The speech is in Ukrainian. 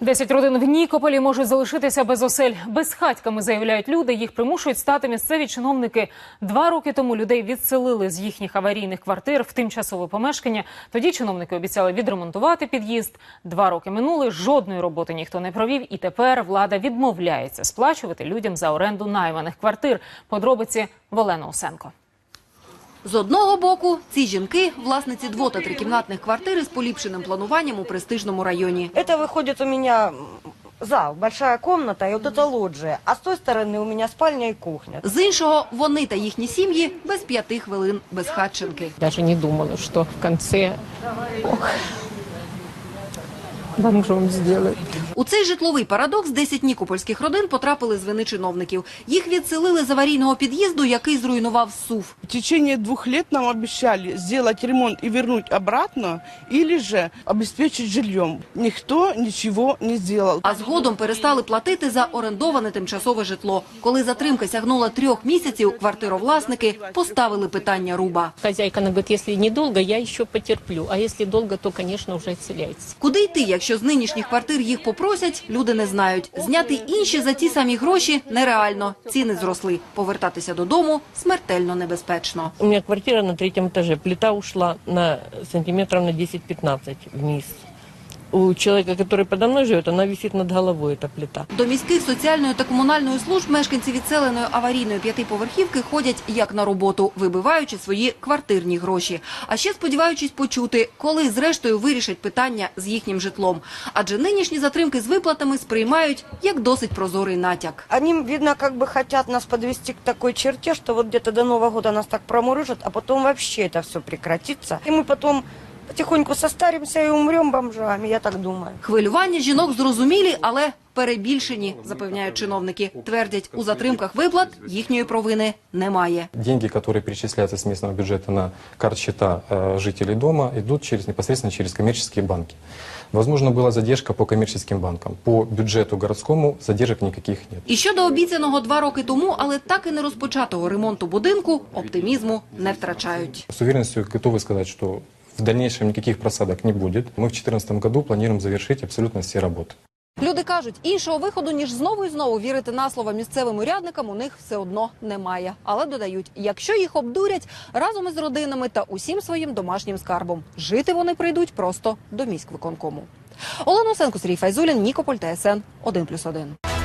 Десять родин в Нікополі можуть залишитися без осель. Безхатьками заявляють люди. Їх примушують стати місцеві чиновники. Два роки тому людей відселили з їхніх аварійних квартир в тимчасове помешкання. Тоді чиновники обіцяли відремонтувати під'їзд. Два роки минули. Жодної роботи ніхто не провів. І тепер влада відмовляється сплачувати людям за оренду найманих квартир. Подробиці Волена Усенко. З одного боку, ці жінки – власниці дво- та трикімнатних квартир із поліпшеним плануванням у престижному районі. Это выходит у меня м, зал, большая комната и вот это лоджия. А с той стороны у меня спальня и кухня. З іншого, вони та їхні сім'ї без п'яти хвилин без хатченки. Даже не думала, что в конце ох, бомжом сделают. У цей житловий парадокс 10 нікопольських родин потрапили з вини чиновників. Їх відселили з аварійного під'їзду, який зруйнував СУВ. В течение двух лет нам обещали сделать ремонт и вернуть обратно, или же обеспечить жильем. Никто ничего не сделал. А згодом перестали платити за орендоване тимчасове житло. Коли затримка сягнула трьох місяців, квартировласники поставили питання руба. Хозяйка она говорит, если недолго, я еще потерплю, а если долго, то, конечно, уже отселяется. Куди йти, якщо з нинішніх квартир їх попросять, люди не знають. Зняти інші за ті самі гроші нереально. Ціни зросли. Повертатися додому смертельно небезпечно. У мене квартира на третьому етажі. Плита ушла на сантиметрів на 10-15 вниз У человека, который подо мной живет, она висит над головой, эта плита. До міських соціальної та комунальної служб мешканці відселеної аварійної п'ятиповерхівки ходять як на роботу, вибиваючи свої квартирні гроші. А ще сподіваючись почути, коли зрештою вирішать питання з їхнім житлом. Адже нинішні затримки з виплатами сприймають як досить прозорий натяк. Они, видно, как бы хотят нас подвести к такой черте, что вот где-то до Нового года нас так промурыжат, а потом вообще это все прекратится. И мы потом потихоньку состаримся и умрем бомжами, я так думаю. Хвилювання жінок зрозумілі, але перебільшені, запевняють чиновники. Твердять, у затримках виплат їхньої провини немає. Деньги, которые перечисляются с местного бюджета на карт-счета э, жителей дома, идут через, непосредственно через коммерческие банки. Возможно, была задержка по коммерческим банкам. По бюджету городскому задержек никаких нет. І щодо обіцяного два роки тому, але так і не розпочатого ремонту будинку, оптимізму не втрачають. С уверенностью готовы сказать, что в дальнейшем никаких просадок не будет. Мы в 2014 году планируем завершить абсолютно все работы. Люди кажуть, іншого виходу, ніж знову і знову вірити на слово місцевим урядникам, у них все одно немає. Але додають, якщо їх обдурять разом із родинами та усім своїм домашнім скарбом, жити вони прийдуть просто до міськвиконкому. Олена Осенко, Сергій Файзулін, Нікополь, ТСН 1+,1.